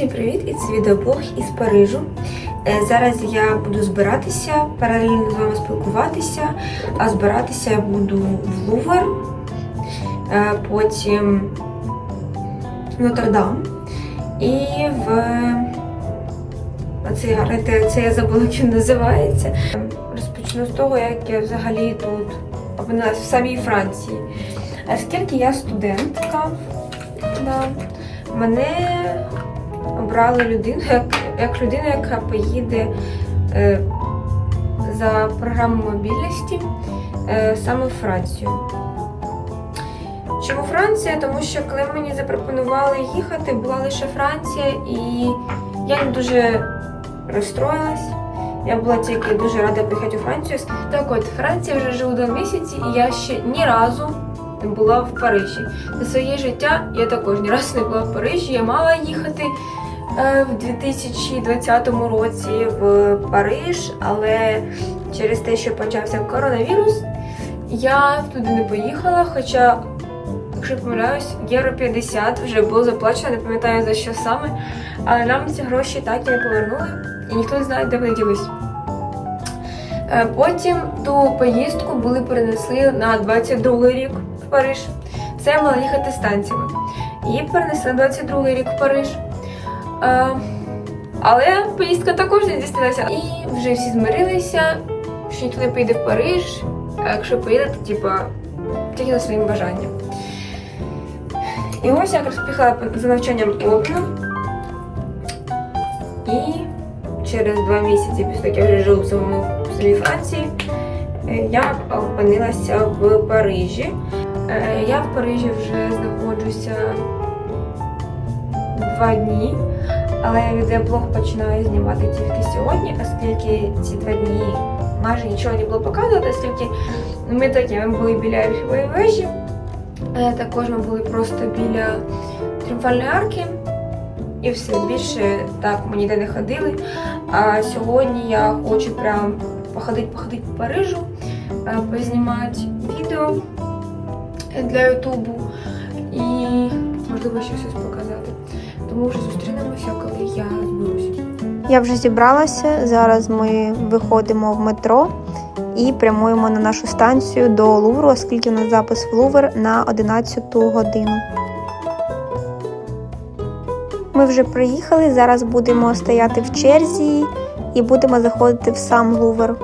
Всім привіт! І це відеоблог із Парижу. Е, Зараз я буду збиратися, паралельно з вами спілкуватися, а збиратися я буду в Лувр, е, потім в Нотр-Дам і в те- це я забула, він називається. Розпочну з того, як я взагалі тут опинилась в самій Франції. Оскільки я студентка, да, мене обрали людину як, як людину, яка поїде е, за програмою мобільності е, саме в Францію. Чому Франція? Тому що коли мені запропонували їхати, була лише Франція, і я не дуже розстроїлась. Я була тільки дуже рада поїхати у Францію. Так от, Франція вже живу два місяці, і я ще ні разу була в Парижі. За своє життя я також ні разу не була в Парижі. Я мала їхати е, в 2020 році в Париж, але через те, що почався коронавірус, я туди не поїхала. Хоча, якщо помиляюсь, євро 50 вже було заплачено, не пам'ятаю за що саме. Але нам ці гроші так і не повернули, і ніхто не знає, де вони ділись. Е, Потім ту поїздку були перенесли на 22 рік Париж. Це мала їхати станціями. Її перенесли на 22 рік в Париж. Е, але поїздка також не здійснилася. І вже всі змирилися, що ніхто не поїде в Париж, а якщо поїде, то типа тільки за своїм бажанням. І ось я якраз поїхала за навчанням плотно. І через два місяці після як я вже жила в самому селі Франції, е, я опинилася в Парижі. Е, Я в Парижі вже знаходжуся два дні, але відеоблог починаю знімати тільки сьогодні, оскільки ці два дні майже нічого не було показувати, оскільки ми такі ми були біля Ельфової вежі. Е, Також ми були просто біля Тріумфальної арки. І все більше так ми ніде не ходили. А сьогодні я хочу прям походити, походити по Парижу, е, познімати відео для Ютубу і можливо ще щось показати. Тому вже зустрінемося, коли я зберуся. Я вже зібралася. Зараз ми виходимо в метро і прямуємо на нашу станцію до Лувру, оскільки у нас запис в Лувр на 11 годину. Ми вже приїхали. Зараз будемо стояти в черзі і будемо заходити в сам Лувр.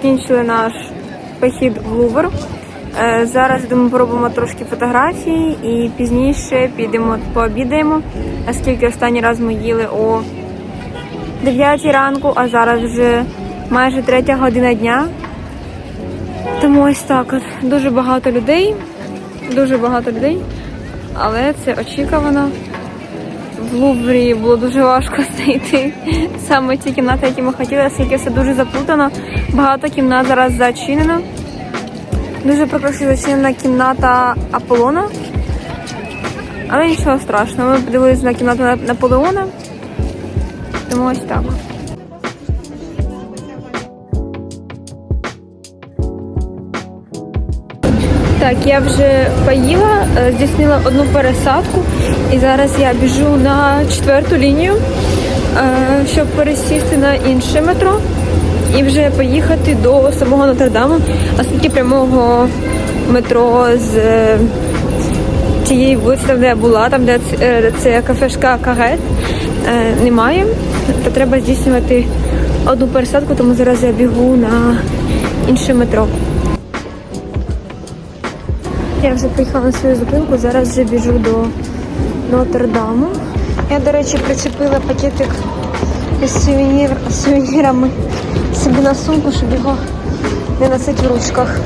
Закінчили наш похід в Лувр. Е, Зараз думаю, поробимо трошки фотографії і пізніше підемо пообідаємо, оскільки останній раз ми їли о 9 ранку, а зараз вже майже третя година дня. Тому ось так от дуже багато людей, дуже багато людей, але це очікувано. В Луврі було дуже важко знайти саме ті кімнати, які ми хотіли, оскільки все дуже заплутано. Багато кімнат зараз зачинено. Дуже прикро, зачинена кімната Аполлона. Але нічого страшного. Ми подивилися на кімнату На- Наполеона. Тому ось так. Так, я вже поїла, е, здійснила одну пересадку, і зараз я біжу на четверту лінію, е, щоб пересісти на інше метро і вже поїхати до самого Нотр-Даму, оскільки прямого метро з е, тієї вулиці, там, де я була, там де це кафешка Карет, немає. То треба здійснювати одну пересадку, тому зараз я бігу на інше метро. Я вже приїхала на свою зупинку, зараз вже біжу до Нотр-Даму. Я, до речі, причепила пакетик із сувенір, сувенірами собі на сумку, щоб його не носити в ручках.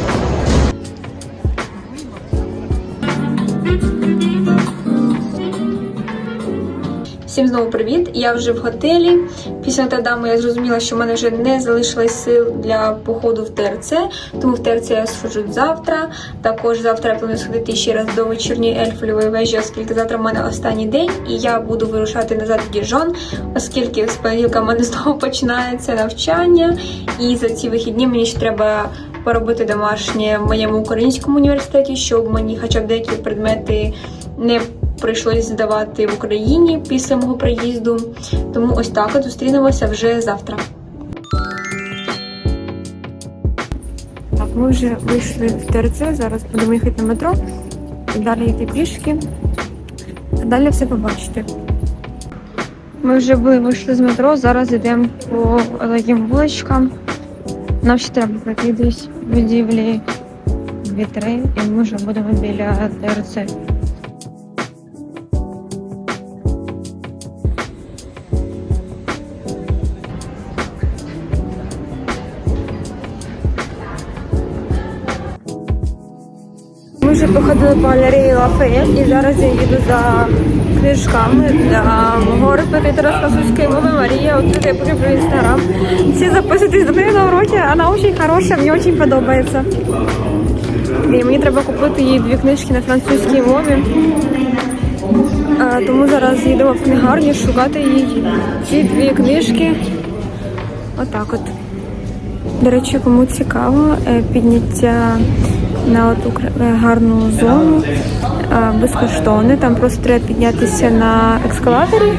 Всім знову привіт! Я вже в готелі. Після Нотр-Даму я зрозуміла, що в мене вже не залишилось сил для походу в ТРЦ, тому в ТРЦ я сходжу завтра. Також завтра я планую сходити ще раз до вечірньої ельфової вежі, оскільки завтра в мене останній день, і я буду вирушати назад в Діжон, оскільки з понеділка в мене знову починається навчання, і за ці вихідні мені ще треба поробити домашнє в моєму українському університеті, щоб мені хоча б деякі предмети не прийшлось здавати в Україні після мого приїзду. Тому ось так от зустрінемося вже завтра. Так, ми вже вийшли в ТРЦ, зараз будемо їхати на метро далі йти пішки. А далі все побачите. Ми вже вийшли з метро, зараз йдемо по таким вуличкам. Нам ще треба пройти десь будівлі вітри, і ми вже будемо біля ТРЦ. Вже походили по галереї Лафayette і зараз я їду за книжками для мого репетитора з французької мови Марія. От тут я покажу інстаграм. Всі записуйтесь до неї на уроки, вона дуже хороша, мені дуже подобається. І мені треба купити їй дві книжки на французькій мові. А, тому зараз їдемо в книгарню шукати їй ці дві книжки. Отак от. До речі, кому цікаво, е, підняття на оту е, гарну зону е, безкоштовне. Там просто треба піднятися на ескалаторі.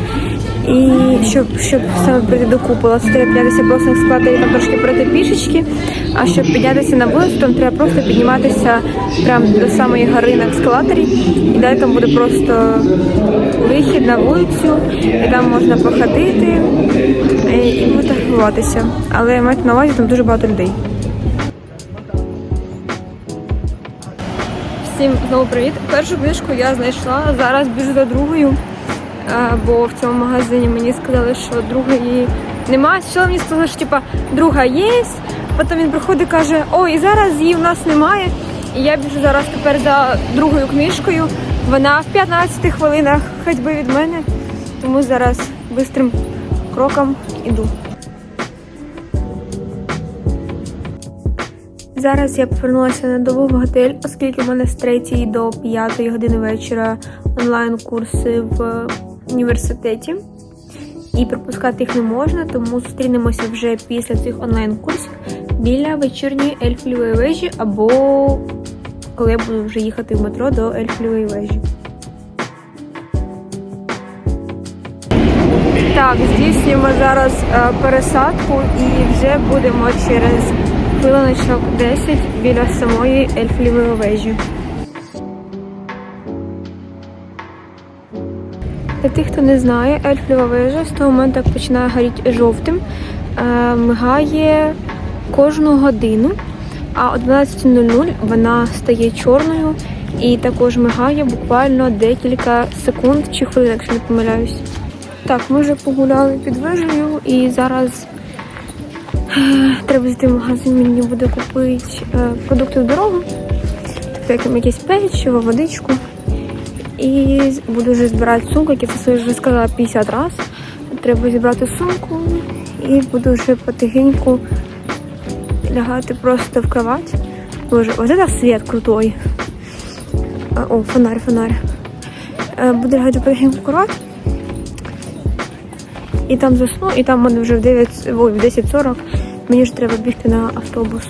І щоб, щоб саме прийти до купола, це треба піднятися просто на ескалаторі, там трошки пройти пішечки. А щоб піднятися на вулицю, там треба просто підніматися прямо до самої гори на ескалаторі. І далі там буде просто вихід на вулицю, і там можна походити е, і фотографуватися. Але майте на увазі, там дуже багато людей. Всім знову привіт. Першу книжку я знайшла. Зараз біжу за другою, е, бо в цьому магазині мені сказали, що другої немає. Спочатку мені сказали, що типа друга є. Потім він приходить і каже, о, і зараз її в нас немає. І я біжу зараз тепер за другою книжкою. Вона в 15 хвилинах ходьби від мене, тому зараз швидким кроком іду. Зараз я повернулася на добу в готель, оскільки в мене з 3 до 5 години вечора онлайн-курси в університеті. І пропускати їх не можна, тому зустрінемося вже після цих онлайн-курсів біля вечірньої ельфлівої вежі або коли я буду вже їхати в метро до ельфлівої вежі. Так, здійснюємо зараз е, пересадку і вже будемо через хвилиночок 10 біля самої ельфлівої вежі. Для тих, хто не знає, ельфліва вежа з того моменту, як починає горіти жовтим, е, мигає кожну годину, а о 12.00 вона стає чорною і також мигає буквально декілька секунд чи хвилин, якщо не помиляюсь. Так, ми вже погуляли під вежею і зараз треба зайти в магазин, мені буде купити е, продукти в дорогу, тобто якесь печиво, водичку. І буду вже збирати сумку, як я це вже сказала 50 разів. Треба зібрати сумку і буду вже потихеньку лягати просто в кровать. Боже, ось це світ крутой. О, фонарь, фонарь. Е, Буду лягати потихеньку в кровать. І там засну, і там мене вже в 9, ой, в 10.40 мені ж треба бігти на автобус.